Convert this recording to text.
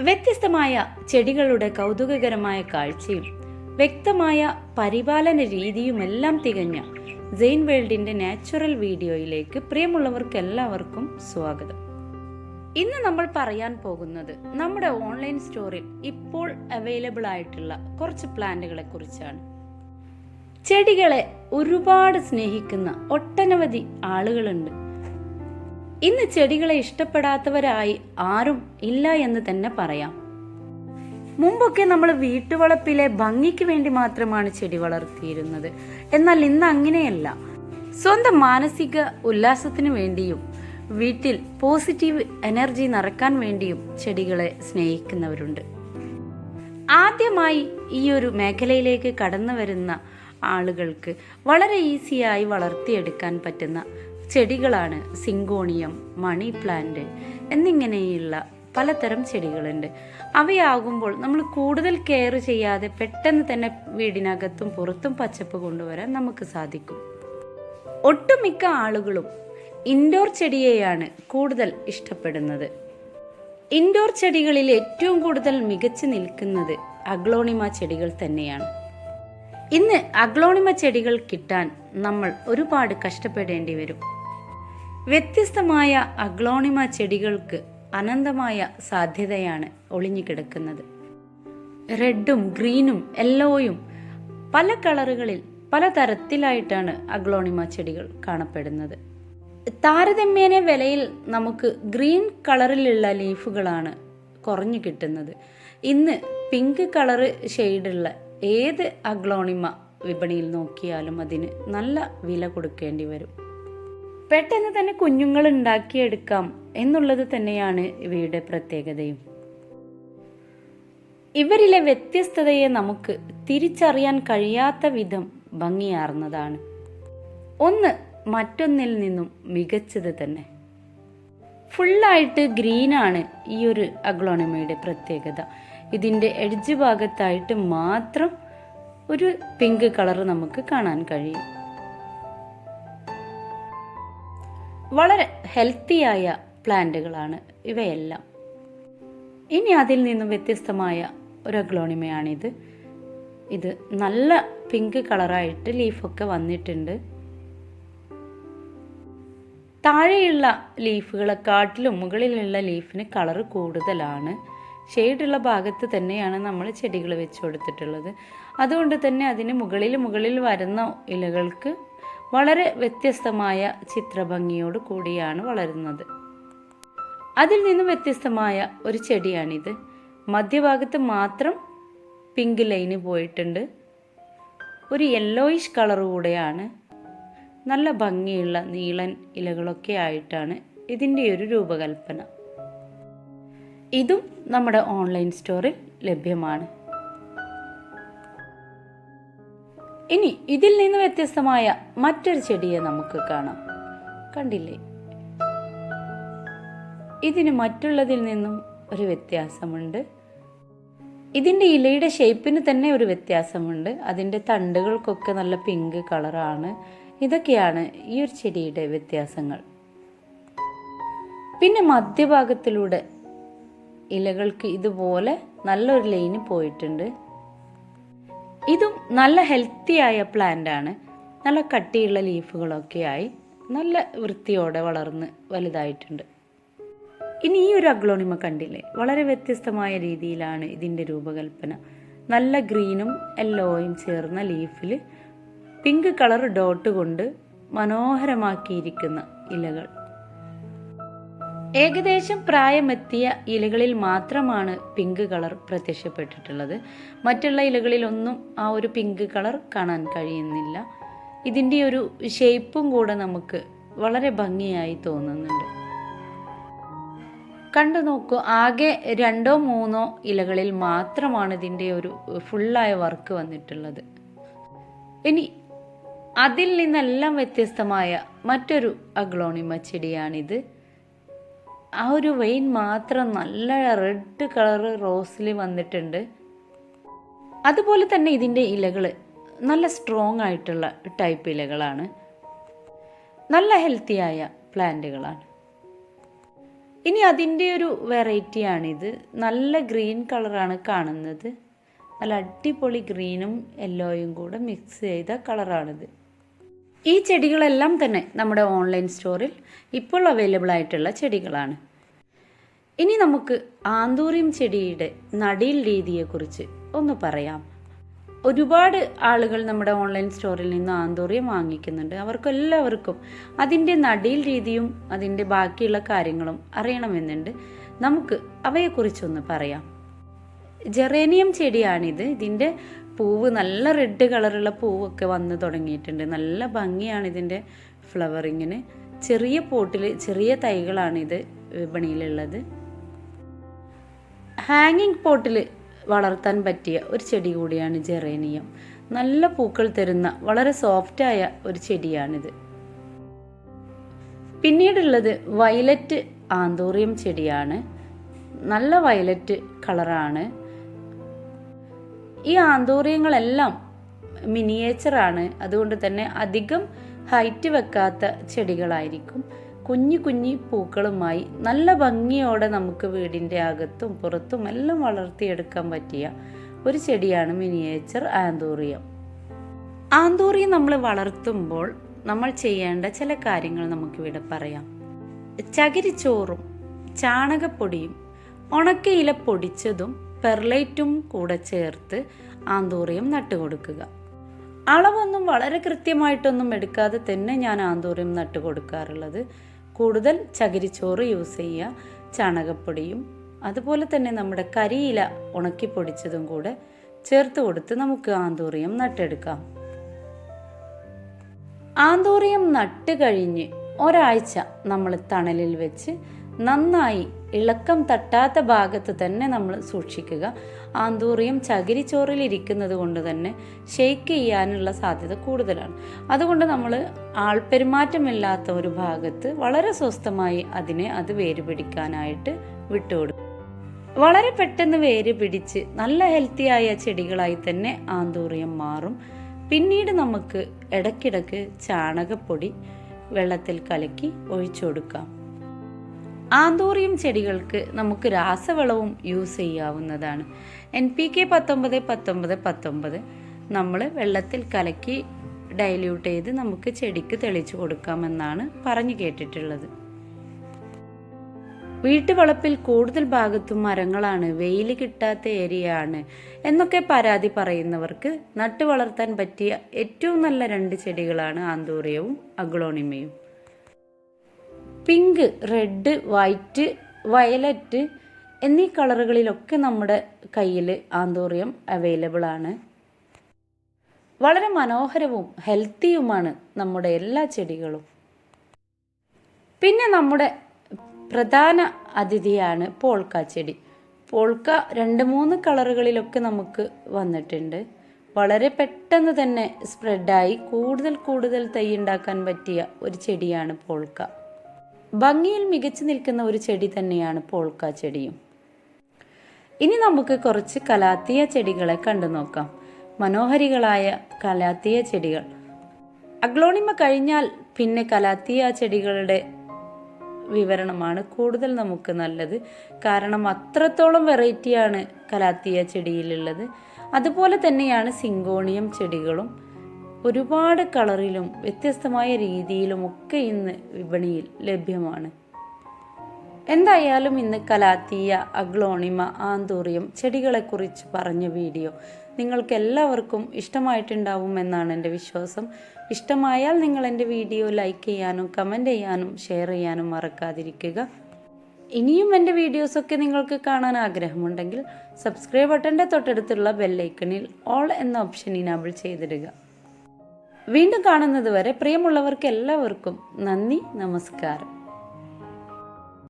വ്യത്യസ്തമായ ചെടികളുടെ കൗതുകകരമായ കാഴ്ചയും വ്യക്തമായ പരിപാലന രീതിയുമെല്ലാം തികഞ്ഞ ജെയിൻ വേൾഡിന്റെ നാച്ചുറൽ വീഡിയോയിലേക്ക് പ്രിയമുള്ളവർക്ക് എല്ലാവർക്കും സ്വാഗതം. ഇന്ന് നമ്മൾ പറയാൻ പോകുന്നത് നമ്മുടെ ഓൺലൈൻ സ്റ്റോറിൽ ഇപ്പോൾ അവൈലബിൾ ആയിട്ടുള്ള കുറച്ച് പ്ലാന്റുകളെ കുറിച്ചാണ്. ചെടികളെ ഒരുപാട് സ്നേഹിക്കുന്ന ഒട്ടനവധി ആളുകളുണ്ട്. ഇന്ന് ചെടികളെ ഇഷ്ടപ്പെടാത്തവരായി ആരും ഇല്ല എന്ന് തന്നെ പറയാം. മുമ്പൊക്കെ നമ്മൾ വീട്ടുവളപ്പിലെ ഭംഗിക്ക് വേണ്ടി മാത്രമാണ് ചെടി വളർത്തിയിരുന്നത്. എന്നാൽ ഇന്ന് അങ്ങനെയല്ല. സ്വന്തം മാനസിക ഉല്ലാസത്തിന് വേണ്ടിയും വീട്ടിൽ പോസിറ്റീവ് എനർജി നിറക്കാൻ വേണ്ടിയും ചെടികളെ സ്നേഹിക്കുന്നവരുണ്ട്. ആദ്യമായി ഈ ഒരു മേഖലയിലേക്ക് കടന്നു വരുന്ന ആളുകൾക്ക് വളരെ ഈസിയായി വളർത്തിയെടുക്കാൻ പറ്റുന്ന ചെടികളാണ്. സിങ്കോണിയം മണി പ്ലാന്റ് എന്നിങ്ങനെയുള്ള പലതരം ചെടികളുണ്ട്. അവയാകുമ്പോൾ നമ്മൾ കൂടുതൽ കെയർ ചെയ്യാതെ പെട്ടെന്ന് തന്നെ വീടിനകത്തും പുറത്തും പച്ചപ്പ് കൊണ്ടുവരാൻ നമുക്ക് സാധിക്കും. ഒട്ടുമിക്ക ആളുകളും ഇൻഡോർ ചെടിയെയാണ് കൂടുതൽ ഇഷ്ടപ്പെടുന്നത്. ഇൻഡോർ ചെടികളിൽ ഏറ്റവും കൂടുതൽ മികച്ചു നിൽക്കുന്നത് അഗ്ലോണിമ ചെടികൾ തന്നെയാണ്. ഇന്ന് അഗ്ലോണിമ ചെടികൾ കിട്ടാൻ നമ്മൾ ഒരുപാട് കഷ്ടപ്പെടേണ്ടി വരും. വ്യത്യസ്തമായ അഗ്ലോണിമ ചെടികൾക്ക് അനന്തമായ സാധ്യതയാണ് ഒളിഞ്ഞുകിടക്കുന്നത് റെഡും ഗ്രീനും യെല്ലോയും പല കളറുകളിൽ പല തരത്തിലായിട്ടാണ് അഗ്ലോണിമ ചെടികൾ കാണപ്പെടുന്നത്. താരതമ്യേന വിലയിൽ നമുക്ക് ഗ്രീൻ കളറിലുള്ള ലീഫുകളാണ് കുറഞ്ഞു കിട്ടുന്നത്. ഇന്ന് പിങ്ക് കളറ് ഷെയ്ഡുള്ള ഏത് അഗ്ലോണിമ വിപണിയിൽ നോക്കിയാലും അതിന് നല്ല വില കൊടുക്കേണ്ടി വരും. പെട്ടെന്ന് തന്നെ കുഞ്ഞുങ്ങൾ ഉണ്ടാക്കിയെടുക്കാം എന്നുള്ളത് തന്നെയാണ് ഇവയുടെ പ്രത്യേകതയും. ഇവരിലെ വ്യത്യസ്തതയെ നമുക്ക് തിരിച്ചറിയാൻ കഴിയാത്ത വിധം ഭംഗിയാർന്നതാണ്. ഒന്ന് മറ്റൊന്നിൽ നിന്നും മികച്ചത് തന്നെ. ഫുള്ളായിട്ട് ഗ്രീനാണ് ഈ ഒരു അഗ്ലോണമയുടെ പ്രത്യേകത. ഇതിന്റെ എഡ്ജ് ഭാഗത്തായിട്ട് മാത്രം ഒരു പിങ്ക് കളർ നമുക്ക് കാണാൻ കഴിയും. വളരെ ഹെൽത്തിയായ പ്ലാന്റുകളാണ് ഇവയെല്ലാം. ഇനി അതിൽ നിന്നും വ്യത്യസ്തമായ ഒരു അഗ്ലോണിമയാണിത്. ഇത് നല്ല പിങ്ക് കളറായിട്ട് ലീഫൊക്കെ വന്നിട്ടുണ്ട്. താഴെയുള്ള ലീഫുകളെക്കാട്ടിലും മുകളിലുള്ള ലീഫിന് കളർ കൂടുതലാണ്. ഷെയ്ഡുള്ള ഭാഗത്ത് തന്നെയാണ് നമ്മൾ ചെടികൾ വെച്ച് കൊടുത്തിട്ടുള്ളത്. അതുകൊണ്ട് തന്നെ അതിന് മുകളിൽ മുകളിൽ വരുന്ന ഇലകൾക്ക് വളരെ വ്യത്യസ്തമായ ചിത്രഭംഗിയോട് കൂടിയാണ് വളരുന്നത്. അതിൽ നിന്നും വ്യത്യസ്തമായ ഒരു ചെടിയാണിത്. മധ്യഭാഗത്ത് മാത്രം പിങ്ക് ലൈന് പോയിട്ടുണ്ട്. ഒരു യെല്ലോയിഷ് കളർ കൂടെയാണ്. നല്ല ഭംഗിയുള്ള നീളൻ ഇലകളൊക്കെ ആയിട്ടാണ് ഇതിന്റെ ഒരു രൂപകൽപ്പന. ഇതും നമ്മുടെ ഓൺലൈൻ സ്റ്റോറിൽ ലഭ്യമാണ്. ഇനി ഇതിൽ നിന്ന് വ്യത്യസ്തമായ മറ്റൊരു ചെടിയെ നമുക്ക് കാണാം. കണ്ടില്ലേ? ഇതിന് മറ്റുള്ളതിൽ നിന്നും ഒരു വ്യത്യാസമുണ്ട്. ഇതിന്റെ ഇലയുടെ ഷേപ്പിന് തന്നെ ഒരു വ്യത്യാസമുണ്ട്. അതിന്റെ തണ്ടുകൾക്കൊക്കെ നല്ല പിങ്ക് കളറാണ്. ഇതൊക്കെയാണ് ഈ ഒരു ചെടിയുടെ വ്യത്യാസങ്ങൾ. പിന്നെ മധ്യഭാഗത്തിലൂടെ ഇലകൾക്ക് ഇതുപോലെ നല്ലൊരു ലൈന് പോയിട്ടുണ്ട്. ഇതും നല്ല ഹെൽത്തിയായ പ്ലാന്റ് ആണ്. നല്ല കട്ടിയുള്ള ലീഫുകളൊക്കെ ആയി നല്ല വൃത്തിയോടെ വളർന്ന് വലുതായിട്ടുണ്ട്. ഇനി ഈ ഒരു അഗ്ലോണിമ കണ്ടില്ലേ? വളരെ വ്യത്യസ്തമായ രീതിയിലാണ് ഇതിന്റെ രൂപകൽപ്പന. നല്ല ഗ്രീനും യെല്ലോയും ചേർന്ന ലീഫിൽ പിങ്ക് കളർ ഡോട്ട് കൊണ്ട് മനോഹരമാക്കിയിരിക്കുന്ന ഇലകൾ. ഏകദേശം പ്രായമെത്തിയ ഇലകളിൽ മാത്രമാണ് പിങ്ക് കളർ പ്രത്യക്ഷപ്പെട്ടിട്ടുള്ളത്. മറ്റുള്ള ഇലകളിലൊന്നും ആ ഒരു പിങ്ക് കളർ കാണാൻ കഴിയുന്നില്ല. ഇതിന്റെ ഒരു ഷേപ്പും കൂടെ നമുക്ക് വളരെ ഭംഗിയായി തോന്നുന്നുണ്ട്. കണ്ടു നോക്കൂ ആകെ രണ്ടോ മൂന്നോ ഇലകളിൽ മാത്രമാണ് ഇതിന്റെ ഒരു ഫുള്ളായ വർക്ക് വന്നിട്ടുള്ളത്. ഇനി അതിൽ നിന്നെല്ലാം വ്യത്യസ്തമായ മറ്റൊരു അഗ്ലോണിമ ചെടിയാണിത്. ആ ഒരു വെയിൻ മാത്രം നല്ല റെഡ് കളർ റോസിൽ വന്നിട്ടുണ്ട്. അതുപോലെ തന്നെ ഇതിന്റെ ഇലകൾ നല്ല സ്ട്രോങ് ആയിട്ടുള്ള ടൈപ്പ് ഇലകളാണ്. നല്ല ഹെൽത്തിയായ പ്ലാന്റുകളാണ്. ഇനി അതിന്റെ ഒരു വെറൈറ്റിയാണിത് നല്ല ഗ്രീൻ കളറാണ് കാണുന്നത്. നല്ല അടിപൊളി ഗ്രീനും യെല്ലോയും കൂടെ മിക്സ് ചെയ്ത കളറാണിത് ഈ ചെടികളെല്ലാം തന്നെ നമ്മുടെ ഓൺലൈൻ സ്റ്റോറിൽ ഇപ്പോൾ അവൈലബിൾ ആയിട്ടുള്ള ചെടികളാണ്. ഇനി നമുക്ക് ആന്തൂറിയം ചെടിയുടെ നടീൽ രീതിയെക്കുറിച്ച് ഒന്ന് പറയാം. ഒരുപാട് ആളുകൾ നമ്മുടെ ഓൺലൈൻ സ്റ്റോറിൽ നിന്ന് ആന്തൂറിയം വാങ്ങിക്കുന്നുണ്ട്. അവർക്കെല്ലാവർക്കും അതിന്റെ നടീൽ രീതിയും അതിന്റെ ബാക്കിയുള്ള കാര്യങ്ങളും അറിയണമെന്നുണ്ട്. നമുക്ക് അവയെക്കുറിച്ചൊന്ന് പറയാം. ജെറേനിയം ചെടിയാണിത്. ഇതിന്റെ പൂവ് നല്ല റെഡ് കളറുള്ള പൂവൊക്കെ വന്ന് തുടങ്ങിയിട്ടുണ്ട്. നല്ല ഭംഗിയാണ് ഇതിന്റെ ഫ്ലവറിങ്ങിന് ചെറിയ പോട്ടിൽ ചെറിയ തൈകളാണ് ഇത് വിപണിയിലുള്ളത്. ഹാങ്ങിങ് പോട്ടിൽ വളർത്താൻ പറ്റിയ ഒരു ചെടി കൂടിയാണ് ജെറേനിയം നല്ല പൂക്കൾ തരുന്ന വളരെ സോഫ്റ്റായ ഒരു ചെടിയാണിത്. പിന്നീടുള്ളത് വയലറ്റ് ആന്തോറിയം ചെടിയാണ്. നല്ല വയലറ്റ് കളറാണ് ഈ ആന്തൂറിയങ്ങളെല്ലാം മിനിയേച്ചറാണ്. അതുകൊണ്ട് തന്നെ അധികം ഹൈറ്റ് വെക്കാത്ത ചെടികളായിരിക്കും. കുഞ്ഞു കുഞ്ഞു പൂക്കളുമായി നല്ല ഭംഗിയോടെ നമുക്ക് വീടിന്റെ അകത്തും പുറത്തും എല്ലാം വളർത്തിയെടുക്കാൻ പറ്റിയ ഒരു ചെടിയാണ് മിനിയേച്ചർ ആന്തൂറിയം. ആന്തൂറിയം നമ്മൾ വളർത്തുമ്പോൾ നമ്മൾ ചെയ്യേണ്ട ചില കാര്യങ്ങൾ നമുക്കിവിടെ പറയാം. ചകിരിച്ചോറും ചാണകപ്പൊടിയും ഉണക്കയില പൊടിച്ചതും പെർലൈറ്റും കൂടെ ചേർത്ത് ആന്തൂറിയം നട്ടുകൊടുക്കുക. അളവൊന്നും വളരെ കൃത്യമായിട്ടൊന്നും എടുക്കാതെ തന്നെ ഞാൻ ആന്തൂറിയം നട്ട് കൊടുക്കാറുള്ളത് കൂടുതൽ ചകിരിച്ചോറ് യൂസ് ചെയ്യുക ചാണകപ്പൊടിയും അതുപോലെ തന്നെ നമ്മുടെ കരിയില ഉണക്കി പൊടിച്ചതും കൂടെ ചേർത്ത് കൊടുത്ത് നമുക്ക് ആന്തൂറിയം നട്ടെടുക്കാം. ആന്തൂറിയം നട്ട് കഴിഞ്ഞ് ഒരാഴ്ച നമ്മൾ തണലിൽ വെച്ച് നന്നായി ഇളക്കം തട്ടാത്ത ഭാഗത്ത് തന്നെ നമ്മൾ സൂക്ഷിക്കുക. ആന്തൂറിയം ചകിരിച്ചോറിൽ ഇരിക്കുന്നത് കൊണ്ട് തന്നെ ഷെയ്ക്ക് ചെയ്യാനുള്ള സാധ്യത കൂടുതലാണ്. അതുകൊണ്ട് നമ്മൾ ആൾപെരുമാറ്റമില്ലാത്ത ഒരു ഭാഗത്ത് വളരെ സ്വസ്ഥമായി അതിനെ അത് വേര് പിടിക്കാനായിട്ട് വിട്ടുകൊടുക്കും. വളരെ പെട്ടെന്ന് വേര് പിടിച്ച് നല്ല ഹെൽത്തിയായ ചെടികളായി തന്നെ ആന്തൂറിയം മാറും. പിന്നീട് നമുക്ക് ഇടയ്ക്കിടയ്ക്ക് ചാണകപ്പൊടി വെള്ളത്തിൽ കലക്കി ഒഴിച്ചു കൊടുക്കാം. ആന്തൂറിയം ചെടികൾക്ക് നമുക്ക് രാസവളവും യൂസ് ചെയ്യാവുന്നതാണ്. എൻ പി കെ പത്തൊമ്പത് പത്തൊമ്പത് പത്തൊമ്പത്. നമ്മൾ വെള്ളത്തിൽ കലക്കി ഡൈല്യൂട്ട് ചെയ്ത് നമുക്ക് ചെടിക്ക് തെളിച്ചു കൊടുക്കാമെന്നാണ് പറഞ്ഞു കേട്ടിട്ടുള്ളത്. വീട്ടുവളപ്പിൽ കൂടുതൽ ഭാഗത്തും മരങ്ങളാണ്. വെയിൽ കിട്ടാത്ത ഏരിയയാണ് എന്നൊക്കെ പരാതി പറയുന്നവർക്ക് നട്ടു വളർത്താൻ പറ്റിയ ഏറ്റവും നല്ല രണ്ട് ചെടികളാണ് ആന്തൂറിയവും അഗ്ലോണിമയും. പിങ്ക് റെഡ് വൈറ്റ് വയലറ്റ് എന്നീ കളറുകളിലൊക്കെ നമ്മുടെ കയ്യിൽ ആന്തോറിയം അവൈലബിൾ ആണ്. വളരെ മനോഹരവും ഹെൽത്തിയുമാണ് നമ്മുടെ എല്ലാ ചെടികളും. പിന്നെ നമ്മുടെ പ്രധാന അതിഥിയാണ് പോൾക്ക ചെടി. പോൾക്ക രണ്ട് മൂന്ന് കളറുകളിലൊക്കെ നമുക്ക് വന്നിട്ടുണ്ട്. വളരെ പെട്ടെന്ന് തന്നെ സ്പ്രെഡായി കൂടുതൽ കൂടുതൽ തൈ ഉണ്ടാക്കാൻ പറ്റിയ ഒരു ചെടിയാണ് പോൾക്ക. ഭംഗിയിൽ മികച്ചു നിൽക്കുന്ന ഒരു ചെടി തന്നെയാണ് പോൾക്ക ചെടിയും. ഇനി നമുക്ക് കുറച്ച് കലാത്തിയ ചെടികളെ കണ്ടു നോക്കാം. മനോഹരികളായ കലാത്തിയ ചെടികൾ. അഗ്ലോണിമ കഴിഞ്ഞാൽ പിന്നെ കലാത്തിയ ചെടികളുടെ വിവരണമാണ് കൂടുതൽ നമുക്ക് നല്ലത്. കാരണം അത്രത്തോളം വെറൈറ്റിയാണ് കലാത്തിയ ചെടിയിലുള്ളത്. അതുപോലെ തന്നെയാണ് സിങ്കോണിയം ചെടികളും. ഒരുപാട് കളറിലും വ്യത്യസ്തമായ രീതിയിലും ഒക്കെ ഇന്ന് വിപണിയിൽ ലഭ്യമാണ്. എന്തായാലും ഇന്ന് കലാത്തീയ അഗ്ലോണിമ ആന്തൂറിയം ചെടികളെക്കുറിച്ച് പറഞ്ഞ വീഡിയോ നിങ്ങൾക്ക് എല്ലാവർക്കും ഇഷ്ടമായിട്ടുണ്ടാവും എന്നാണ് എന്റെ വിശ്വാസം. ഇഷ്ടമായാൽ നിങ്ങൾ എന്റെ വീഡിയോ ലൈക്ക് ചെയ്യാനും കമന്റ് ചെയ്യാനും ഷെയർ ചെയ്യാനും മറക്കാതിരിക്കുക. ഇനിയും എന്റെ വീഡിയോസൊക്കെ നിങ്ങൾക്ക് കാണാൻ ആഗ്രഹമുണ്ടെങ്കിൽ സബ്സ്ക്രൈബ് ബട്ടന്റെ തൊട്ടടുത്തുള്ള ബെല്ലൈക്കണിൽ ഓൾ എന്ന ഓപ്ഷൻ ഇനാബിൾ ചെയ്തിടുക. വീണ്ടും കാണുന്നത് വരെ പ്രിയമുള്ളവർക്ക് എല്ലാവർക്കും നന്ദി നമസ്കാരം.